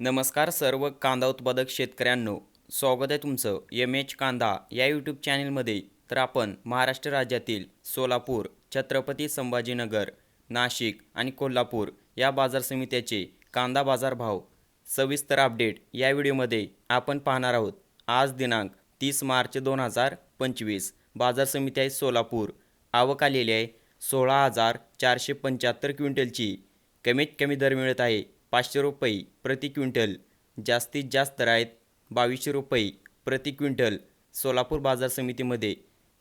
नमस्कार सर्व कांदा उत्पादक शेतकऱ्यांनो स्वागत आहे तुमचं एम एच कांदा या यूट्यूब चॅनलमध्ये तर आपण महाराष्ट्र राज्यातील सोलापूर छत्रपती संभाजीनगर नाशिक आणि कोल्हापूर या बाजार समित्याचे कांदा बाजार भाव सविस्तर अपडेट या व्हिडिओमध्ये आपण पाहणार आहोत. आज दिनांक तीस मार्च दोन हजार पंचवीस. बाजार समिती आहे सोलापूर. आवक आलेली आहे सोळा हजार चारशे पंच्याहत्तर क्विंटलची. कमीत कमी दर मिळत आहे. पाचशे रुपये प्रति क्विंटल जास्तीत जास्त रायत बावीसशे रुपये प्रति क्विंटल सोलापूर बाजार समितीमध्ये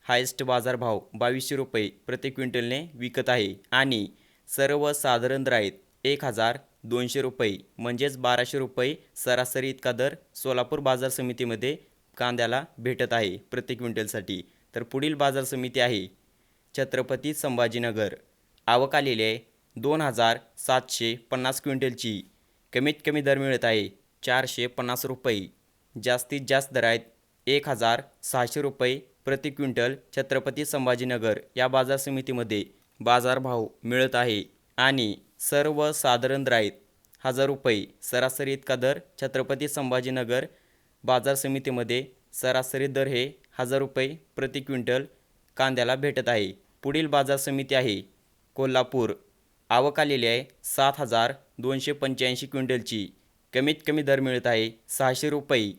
हायेस्ट बाजारभाव बावीसशे रुपये प्रति क्विंटलने विकत आहे आणि सर्वसाधारण दर एक हजार दोनशे रुपये म्हणजेच बाराशे रुपये सरासरी इतका दर सोलापूर बाजार समितीमध्ये कांद्याला भेटत आहे प्रति क्विंटलसाठी. तर पुढील बाजार समिती आहे छत्रपती संभाजीनगर. आवक आलेली आहे. दोन हजार सातशे पन्नास क्विंटलची कमीत कमी दर मिळत आहे चारशे पन्नास रुपये. जास्तीत जास्त दर आहेत एक हजार सहाशे रुपये प्रति क्विंटल छत्रपती संभाजीनगर या बाजार समितीमध्ये बाजारभाव मिळत आहे आणि सर्वसाधारण दर आहेत हजार रुपये सरासरी इतका दर छत्रपती संभाजीनगर बाजार समितीमध्ये सरासरी दर हे हजार रुपये प्रति क्विंटल कांद्याला भेटत आहे. पुढील बाजार समिती आहे कोल्हापूर. आवक आलेली आहे. सात हजार दोनशे पंच्याऐंशी क्विंटलची. कमीत कमी दर मिळत आहे सहाशे रुपये.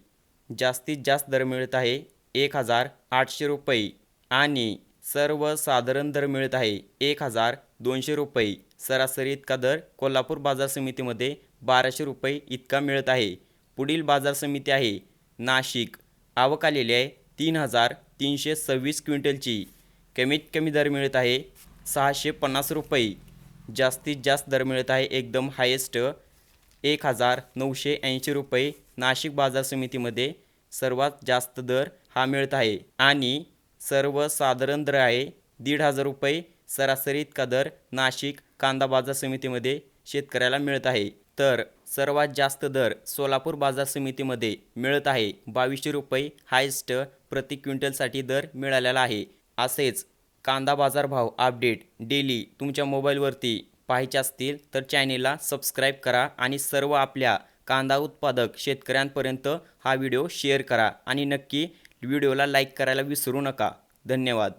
जास्तीत जास्त दर मिळत आहे एक हजार आठशे रुपये. आणि सर्वसाधारण दर मिळत आहे एक हजार दोनशे रुपये. सरासरी इतका दर कोल्हापूर बाजार समितीमध्ये बाराशे रुपये इतका मिळत आहे. पुढील बाजार समिती आहे नाशिक. आवक आलेली आहे तीन हजार तीनशे सव्वीस क्विंटलची. कमीत कमी दर मिळत आहे सहाशे पन्नास रुपये. जास्तीत जास्त दर मिळत आहे. एकदम हायेस्ट एक हजार नऊशे ऐंशी रुपये नाशिक बाजार समितीमध्ये सर्वात जास्त दर हा मिळत आहे. आणि सर्वसाधारण दर आहे दीड हजार रुपये सरासरी इतका दर नाशिक कांदा बाजार समितीमध्ये शेतकऱ्याला मिळत आहे. तर सर्वात जास्त दर सोलापूर बाजार समितीमध्ये मिळत आहे. बावीसशे रुपये हायस्ट प्रति क्विंटलसाठी दर मिळालेला आहे. असेच कांदा बाजारभाव अपडेट डेली तुमच्या मोबाईलवरती पाहायचे असतील तर चॅनेलला सबस्क्राईब करा आणि सर्व आपल्या कांदा उत्पादक शेतकऱ्यांपर्यंत हा व्हिडिओ शेअर करा. आणि नक्की व्हिडिओला लाईक करायला विसरू नका. धन्यवाद.